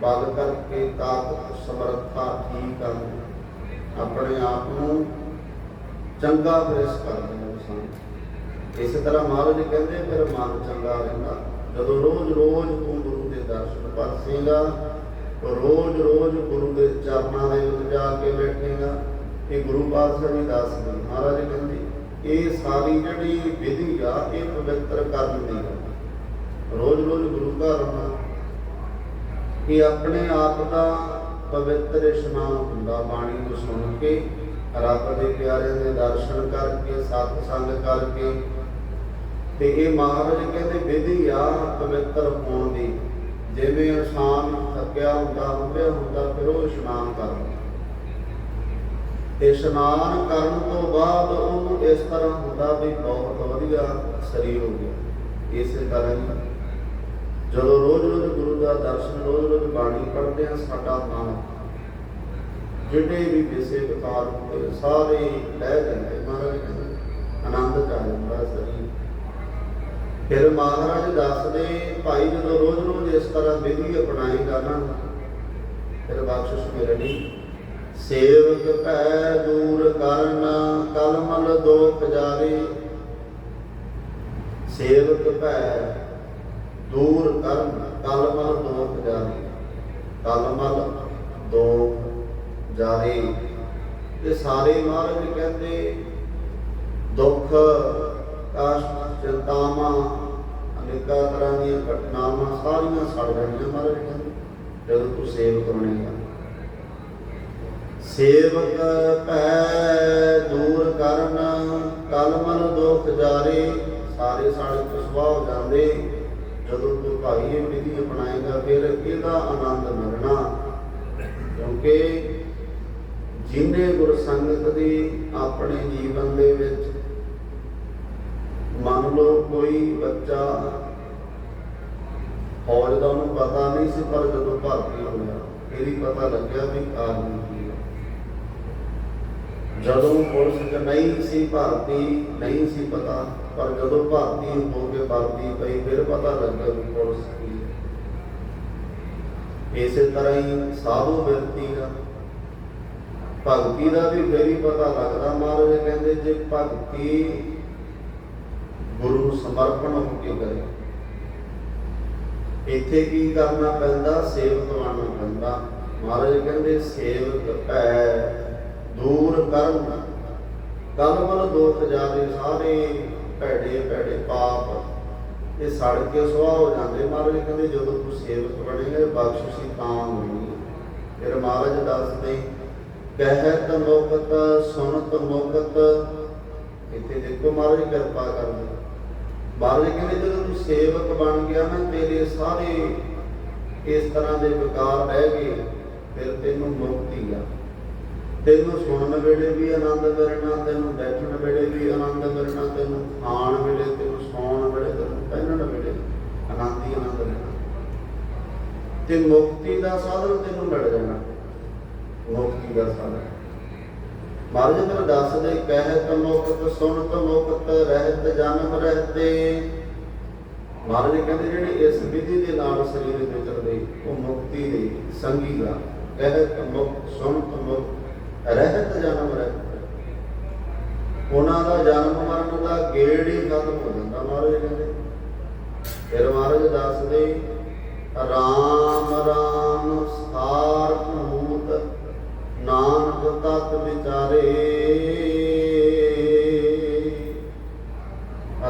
ਬਲ ਕਰਕੇ ਤਾਕਤ, ਸਮਰੱਥਾ ਠੀਕ ਆ ਆਪਣੇ ਆਪ ਨੂੰ ਚੰਗਾ ਪ੍ਰੇਸ ਕਰਦੇ ਹਾਂ ਸਾਨੂੰ। ਇਸੇ ਤਰ੍ਹਾਂ ਮਹਾਰਾਜ ਕਹਿੰਦੇ, ਫਿਰ ਮਨ ਚੰਗਾ ਰਹਿੰਦਾ। ਜਦੋਂ ਰੋਜ਼ ਰੋਜ਼ ਤੂੰ ਗੁਰੂ ਦੇ ਦਰਸ਼ਨ ਪਰਸੇਗਾ ਰੋਜ਼ ਰੋਜ਼ ਗੁਰੂ ਦੇ ਚਰਨਾਂ ਦੇ ਵਿੱਚ ਜਾ ਕੇ ਬੈਠੇਗਾ ਇਹ ਗੁਰੂ ਪਾਤਸ਼ਾਹ ਜੀ ਦੱਸਦੇ ਮਹਾਰਾਜ ਕਹਿੰਦੇ, ਇਹ ਸਾਰੀ ਜਿਹੜੀ ਵਿਧੀ ਆ, ਇਹ ਪਵਿੱਤਰ ਕਰਨ ਦੀ ਆ। ਰੋਜ਼ ਰੋਜ਼ ਗੁਰੂ ਘਰ ਆਉਣਾ। ਇਹ ਆਪਣੇ ਆਪ ਦਾ ਪਵਿੱਤਰ ਇਸ਼ਨਾਨ ਹੁੰਦਾ ਬਾਣੀ ਨੂੰ ਸੁਣ ਕੇ, ਰੱਬ ਦੇ ਪਿਆਰਿਆਂ ਦੇ ਦਰਸ਼ਨ ਕਰਕੇ ਸਤ ਸੰਗ ਕਰਕੇ, ਤੇ ਇਹ ਮਹਾਰਾਜ ਕਹਿੰਦੇ ਵਿਧੀ ਆ ਪਵਿੱਤਰ ਹੋਣ ਦੀ। ਜਿਵੇਂ ਇਨਸਾਨ ਥੱਕਿਆ ਹੁੰਦਾ ਹੁੰਦਿਆ ਹੁੰਦਾ, ਫਿਰ ਉਹ ਇਸ਼ਨਾਨ ਕਰਦਾ ਇਸ਼ਨਾਨ ਕਰਨ ਤੋਂ ਬਾਅਦ ਉਹਨੂੰ ਇਸ ਤਰ੍ਹਾਂ ਹੁੰਦਾ ਵੀ ਬਹੁਤ ਵਧੀਆ ਸਰੀਰ ਹੋ ਗਿਆ। ਇਸੇ ਤਰ੍ਹਾਂ ਹੀ ਜਦੋਂ ਰੋਜ਼ ਰੋਜ਼ ਗੁਰੂ ਦਾ ਦਰਸ਼ਨ, ਰੋਜ਼ ਰੋਜ਼ ਬਾਣੀ ਪੜ੍ਹਦੇ ਆ ਸਾਡਾ ਮਨ ਜਿਹੜੇ ਵੀ ਵਿਸੇ ਵਿਕਾਰ ਹੁੰਦੇ ਸਾਰੇ ਲੈ ਜਾਂਦੇ ਮਹਾਰਾਜ ਕਹਿੰਦੇ, ਆਨੰਦ ਚ ਜਾਂਦਾ ਸਰੀਰ। ਫਿਰ ਮਹਾਰਾਜ ਦੱਸਦੇ, ਭਾਈ ਜਦੋਂ ਰੋਜ਼ ਰੋਜ਼ ਇਸ ਤਰ੍ਹਾਂ ਵਿਧੀ ਅਪਣਾਏਗਾ ਨਾ, ਫਿਰ ਬਖਸ਼ਿਸ਼ ਮਿਲਣੀ। ਸੇਵਕ ਭੈ ਦੂਰ ਕਰਨ, ਕਲਮਲ ਦੋਖ ਜਾਰੇ ਸੇਵਕ ਭੈ ਦੂਰ ਕਰਨ ਕਲਮਲ ਦੋਖ ਜਾਰੇ ਕਲਮਲ ਦੋਖ ਜਾਰੇ ਇਹ ਸਾਰੇ ਮਹਾਰਾਜ ਕਹਿੰਦੇ, ਦੁੱਖ, ਕਸ਼ਟ, ਚਿੰਤਾਵਾਂ, ਅਨੇਕਾਂ ਤਰ੍ਹਾਂ ਦੀਆਂ ਘਟਨਾਵਾਂ, ਸਾਰੀਆਂ ਸੜ ਜਾਣੀਆਂ ਮਹਾਰਾਜ ਕਹਿੰਦੇ, ਜਦੋਂ ਤੂੰ ਸੇਵਕ ਬਣੇਗਾ ਸੇਵਕ ਭੈ ਦੂਰ ਕਰਨ ਕਲਮਲ ਦੁਖ ਜਾਰੇ, ਸਾਰੇ ਸਾਡੇ ਤੋਂ ਸੁਭਾਅ ਜਾਂਦੇ। ਭਾਈ ਇਹ ਵਿਧੀ ਅਪਣਾਏਗਾ, ਫਿਰ ਇਹਦਾ ਆਨੰਦ ਮਿਲਣਾ ਕਿਉਂਕਿ ਜਿਨੇ ਗੁਰ ਦੀ ਆਪਣੇ ਜੀਵਨ ਦੇ ਵਿੱਚ ਮੰਨ ਲਓ ਕੋਈ ਬੱਚਾ ਫੌਜ ਦਾ ਉਹਨੂੰ ਪਤਾ ਨਹੀਂ ਸੀ, ਪਰ ਜਦੋਂ ਭਰਤੀ ਹੋਇਆ ਫਿਰ ਹੀ ਪਤਾ ਲੱਗਿਆ ਵੀ ਕਾਰਨ ਕੀ ਹੈ। ਜਦੋਂ ਪੁਲਿਸ ਚ ਨਹੀਂ ਸੀ ਭਰਤੀ, ਨਹੀਂ ਸੀ ਪਤਾ ਪਰ ਜਦੋਂ ਭਰਤੀ ਹੋ ਕੇ ਵਰਦੀ ਪਈ, ਫਿਰ ਪਤਾ ਲੱਗਿਆ ਵੀ ਪੁਲਿਸ ਕੀ ਹੈ। ਇਸੇ ਤਰ੍ਹਾਂ ਹੀ ਸਾਧੂ ਵਿਅਕਤੀ ਦਾ। ਭਗਤੀ ਦਾ ਵੀ ਫਿਰ ਹੀ ਪਤਾ ਲੱਗਦਾ, ਮਹਾਰਾਜ ਕਹਿੰਦੇ ਜੇ ਭਗਤੀ ਗੁਰੂ ਨੂੰ ਸਮਰਪਣ ਹੋ ਕੇ ਕਰੇ, ਇੱਥੇ ਕੀ ਕਰਨਾ ਪੈਂਦਾ? ਸੇਵਕ ਬਣਨਾ ਪੈਂਦਾ। ਮਹਾਰਾਜ ਕਹਿੰਦੇ ਸੇਵਕ ਹੈ, ਦੂਰ ਕਰਨ। ਕਲਮਲ ਦੁੱਖ ਜਾਦੇ ਸਾਰੇ ਭੈੜੇ ਭੈੜੇ ਪਾਪ, ਇਹ ਸੜ ਕੇ ਸੁਆਹ ਹੋ ਜਾਂਦੇ। ਮਹਾਰਾਜ ਕਹਿੰਦੇ, ਜਦੋਂ ਤੂੰ ਸੇਵਕ ਬਣੇਗਾ ਬਖਸ਼ਿਸ਼ ਤਾਂ ਹੋਣੀ। ਫਿਰ ਮਹਾਰਾਜ ਦੱਸਦੇ ਕਹਿਤ ਮੁਕਤ, ਸੁਨਤ ਮੁਕਤ। ਇੱਥੇ ਦੇਖੋ ਮਹਾਰਾਜ ਕਿਰਪਾ ਕਰਦੇ। ਮਹਾਰਾਜ ਕਹਿੰਦੇ, ਜਦੋਂ ਤੂੰ ਸੇਵਕ ਬਣ ਗਿਆ ਨਾ, ਤੇਰੇ ਸਾਰੇ ਇਸ ਤਰ੍ਹਾਂ ਦੇ ਵਿਕਾਰ ਰਹਿ ਗਏ, ਫਿਰ ਤੈਨੂੰ ਮੁਕਤੀ ਆ। ਤੈਨੂੰ ਸੁਣਨ ਵੇਲੇ ਵੀ ਆਨੰਦ ਮਿਲਣਾ ਤੈਨੂੰ ਬੈਠਣ ਵੇਲੇ ਵੀ ਆਨੰਦ ਮਿਲਣਾ ਤੈਨੂੰ ਖਾਣ ਵੇਲੇ ਤੈਨੂੰ ਸੌਣ ਵੇਲੇ ਤੈਨੂੰ ਪਹਿਨਣ ਵੇਲੇ ਆਨੰਦ ਹੀ ਆਨੰਦ ਮਿਲਣਾ ਤੇ ਮੁਕਤੀ ਦਾ ਸਾਧਨ ਤੈਨੂੰ ਮਿਲ ਜਾਣਾ। ਮੁਕਤੀ ਦਾ ਸਾਧਨ। ਮਹਾਰਾਜ ਨੇ ਦੱਸਦੇ, ਕਹਿਤ ਮੁਕਤ, ਸੁਣਤ ਮੁਕਤ, ਰਹਿਤ ਜਨਮ ਰਹਤੇ। ਮਹਾਰਾਜ ਕਹਿੰਦੇ, ਜਿਹੜੇ ਇਸ ਵਿਧੀ ਦੇ ਨਾਲ ਸਰੀਰ ਵਿੱਚ ਵਿਚਰਦੇ, ਉਹ ਮੁਕਤੀ ਦੇ ਸੰਗੀ ਦਾ। ਕਹਿਤ ਮੁਕਤ, ਸੁਣਤ ਮੁਕਤ ਰਹਿਤ ਜਨਮ ਰਹਿਤ। ਉਹਨਾਂ ਦਾ ਜਨਮ ਮਰਨ ਦਾ ਗੇੜ ਹੀ ਖਤਮ ਹੋ ਜਾਂਦਾ, ਮਹਾਰਾਜ ਕਹਿੰਦੇ। ਫਿਰ ਮਹਾਰਾਜ ਦੱਸਦੇ, ਰਾਮ ਰਾਮ ਸਾਰ ਭੂਤ ਨਾਨਕ ਤਤ ਵਿਚਾਰੇ।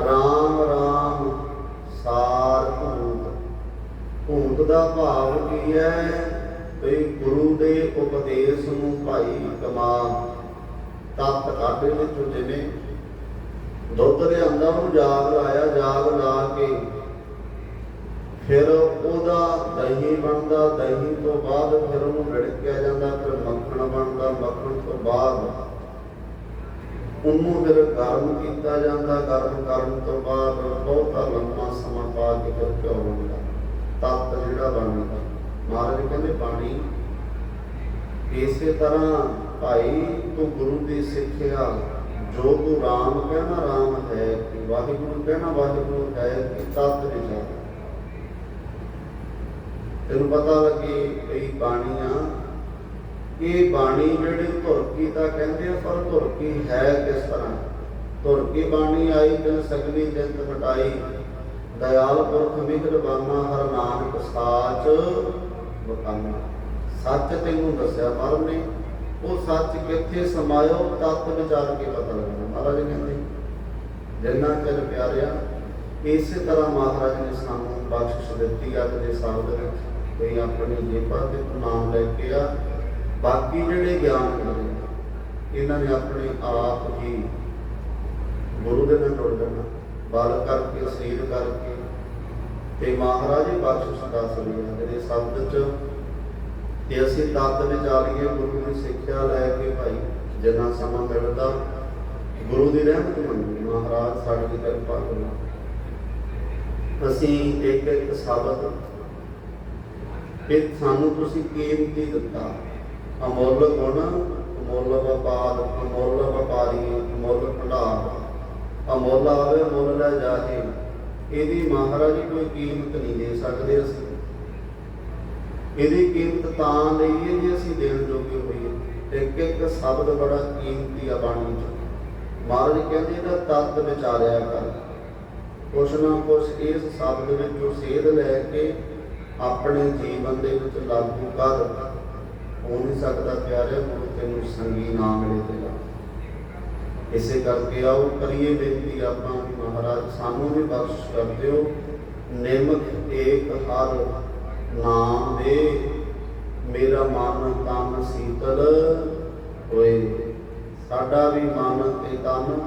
ਰਾਮ ਰਾਮ ਸਾਰ ਭੂਤ ਭੂਤ ਦਾ ਭਾਵ ਕੀ ਹੈ? ਵੀ ਗੁਰੂ ਦੇ ਉਪਦੇਸ਼ ਨੂੰ ਭਾਈ ਕਮਾ। ਤਤ ਕਾਢੇ ਵਿੱਚੋਂ ਜਿਵੇਂ ਦੁੱਧ ਦੇ ਅੰਦਰ ਨੂੰ ਜਾਗ ਲਾਇਆ, ਜਾਗ ਲਾ ਕੇ ਫਿਰ ਉਹਦਾ ਦਹੀਂ ਬਣਦਾ, ਦਹੀਂ ਤੋਂ ਬਾਅਦ ਫਿਰ ਉਹਨੂੰ ਰੜਕਿਆ ਜਾਂਦਾ, ਫਿਰ ਮੱਖਣ ਬਣਦਾ, ਮੱਖਣ ਤੋਂ ਬਾਅਦ ਉਹਨੂੰ ਫਿਰ ਗਰਮ ਕੀਤਾ ਜਾਂਦਾ, ਗਰਮ ਕਰਨ ਤੋਂ ਬਾਅਦ ਬਹੁਤਾ ਲੰਮਾ ਸਮਾਂ ਪਾ ਕੇ ਫਿਰ ਘਿਓ ਬਣਦਾ ਤੱਤ ਜਿਹੜਾ ਬਣਦਾ। ਮਹਾਰਾਜ ਕਹਿੰਦੇ ਪਾਣੀ ਇਸੇ ਤਰ੍ਹਾਂ ਭਾਈ ਤੂੰ ਗੁਰੂ ਦੀ ਸਿੱਖਿਆ, ਜੋ ਤੂੰ ਰਾਮ ਕਹਿਣਾ ਰਾਮ ਹੈ ਕਿ, ਵਾਹਿਗੁਰੂ ਕਹਿਣਾ ਵਾਹਿਗੁਰੂ ਹੈ ਕਿ, ਤਤ ਵਿਚਾਰ। ਤੈਨੂੰ ਪਤਾ ਲੱਗੇ ਇਹ ਬਾਣੀ ਇਹ ਬਾਣੀ ਜਿਹੜੀ ਧੁਰਕੀ ਦਾ ਕਹਿੰਦੇ ਆ, ਪਰ ਧੁਰਕੀ ਹੈ ਕਿਸ ਤਰ੍ਹਾਂ? ਧੁਰਕੀ ਬਾਣੀ ਆਈ ਤਿਨ ਸਗਲੀ ਜਿੰਤ ਮਟਾਈ ਦਇਆਲ ਪੁਰਖ ਵਿਗੜ ਹਰ ਨਾਨਕ ਸਾਚ ਬਕਾਨਾ ਸੱਚ ਤੈਨੂੰ ਦੱਸਿਆ ਮਰਮ ਨੇ। ਉਹ ਸੱਚ ਕਿੱਥੇ ਸਮਾਇਓ, ਤਤ ਵਿਚਾਰ ਕੇ ਪਤਾ ਲੱਗਣਾ ਮਹਾਰਾਜ ਕਹਿੰਦੇ, ਜਿੰਨਾ ਚਿਰ ਪਿਆਰਿਆ, ਇਸੇ ਤਰ੍ਹਾਂ ਮਹਾਰਾਜ ਨੇ ਸਾਨੂੰ ਬਖਸ਼ਿਸ਼ ਦਿੱਤੀ ਅੱਜ ਦੇ ਸ਼ਬਦ ਵਿੱਚ ਕੋਈ ਆਪਣੀ ਜੇਬਾਂ ਤੇ ਤੂੰ ਨਾਮ ਲੈ ਕੇ ਆ। ਬਾਕੀ ਜਿਹੜੇ ਗਿਆਨ ਕਰਦੇ ਇਹਨਾਂ ਨੇ ਆਪਣੇ ਆਪ ਹੀ ਗੁਰੂ ਦੇ ਨਾਲ ਜੁੜ ਜਾਣਾ। ਬਲ ਕਰਕੇ ਸਰੀਰ ਕਰਕੇ ਤੇ ਮਹਾਰਾਜ ਹੀ ਬਖਸ਼ਿਸ਼ ਦੱਸ ਰਹੀ ਜਿਹੜੇ ਸ਼ਬਦ ਚ ਤੇ ਅਸੀਂ ਤਤ ਵਿੱਚ ਆ ਲਈਏ ਗੁਰੂ ਦੀ ਸਿੱਖਿਆ ਲੈ ਕੇ ਭਾਈ, ਜਿੰਨਾ ਸਮਾਂ ਮਿਲਦਾ, ਗੁਰੂ ਦੀ ਰਹਿਮਤ ਮੰਗੀ ਮਹਾਰਾਜ, ਸਾਡੀ ਕਿਰਪਾ ਕਰੋ। ਅਸੀਂ ਇੱਕ ਇੱਕ ਸ਼ਬਦ ਇਹ ਸਾਨੂੰ ਤੁਸੀਂ ਕੀਮਤੀ ਦਿੱਤਾ। ਅਮੁੱਲ ਗੁਣ, ਅਮੁੱਲ ਵਪਾਰ, ਅਮੁੱਲ ਵਪਾਰੀ, ਅਮੁੱਲ ਭੰਡਾਰ। ਅਮੁੱਲ ਆਵੇ, ਮੁੱਲ ਲੈ ਜਾਹੇ ਇਹਦੀ ਮਹਾਰਾਜ ਕੋਈ ਕੀਮਤ ਨਹੀਂ ਦੇ ਸਕਦੇ ਅਸੀਂ। ਇਹਦੀ ਕੀਮਤ ਤਾਂ ਲਈਏ ਜੇ ਅਸੀਂ ਦੇਣ ਜੋਗੇ ਹੋਈਏ। ਇੱਕ ਇੱਕ ਸ਼ਬਦ ਬੜਾ ਕੀਮਤੀ ਆ ਬਾਣੀ ਚ। ਮਹਾਰਾਜ ਕਹਿੰਦੇ ਇਹਦਾ ਤਤ ਵਿਚਾਰਿਆ ਕਰ। ਕੁਛ ਨਾ ਕੁਛ ਇਸ ਸ਼ਬਦ ਵਿੱਚੋਂ ਸੇਧ ਲੈ ਕੇ ਆਪਣੇ ਜੀਵਨ ਦੇ ਵਿੱਚ ਲਾਗੂ ਕਰ। ਹੋ ਨਹੀਂ ਸਕਦਾ ਪਿਆਰੇ ਮੁੜ ਤੈਨੂੰ ਸੰਗੀ ਨਾ ਮਿਲੇ ਤੇ ਇਸੇ ਕਰਕੇ ਆਓ, ਕਰੀਏ ਬੇਨਤੀ ਆਪਾਂ ਵੀ ਮਹਾਰਾਜ, ਸਾਨੂੰ ਵੀ ਬਖਸ਼ ਕਰ ਦਿਓ ਨਿਮਕ ਏਕ ਹਰ ਨਾਮ ਦੇ, ਮੇਰਾ ਮਨ ਤਨ ਸੀਤਲ ਹੋਏ। ਸਾਡਾ ਵੀ ਮਨ ਤੇ ਤਨ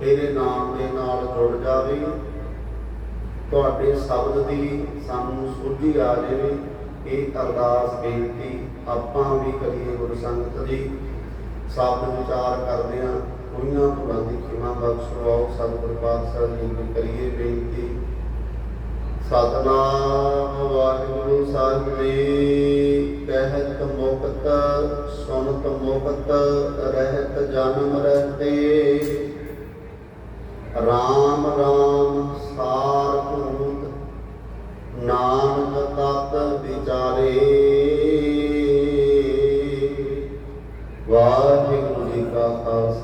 ਤੇਰੇ ਨਾਮ ਦੇ ਨਾਲ ਜੁੜ ਜਾਵੇ। ਤੁਹਾਡੇ ਸ਼ਬਦ ਦੀ ਸਾਨੂੰ ਸੁਝੀ ਆ ਜਾਵੇ। ਇਹ ਅਰਦਾਸ ਬੇਨਤੀ ਆਪਾਂ ਵੀ ਕਰੀਏ ਗੁਰੂ ਸੰਗਤ ਦੀ। ਸ਼ਬਦ ਵਿਚਾਰ ਕਰਦੇ ਹਾਂ। ਉਹਨਾਂ ਭੁੱਲਾਂ ਦੀ ਖਿਮਾ ਬਖਸ਼ੋ ਆਓ ਸਤਿਗੁਰ ਪਾਤਸ਼ਾਹ ਜੀ ਨੂੰ ਕਰੀਏ ਬੇਨਤੀ। ਸਤਨਾਮ ਵਾਹਿਗੁਰੂ ਸਾਹਿਬ ਜੀ ਕਹਿਤ ਮੁਕਤ, ਸੁਨਤ ਮੁਕਤ, ਰਹਿਤ ਜਨਮ ਰਹਤੇ। ਰਾਮ ਰਾਮ ਸਾਰ ਭੂਤ ਨਾਨਕ ਤਤ ਵਿਚਾਰੇ। ਵਾਹਿਗੁਰੂ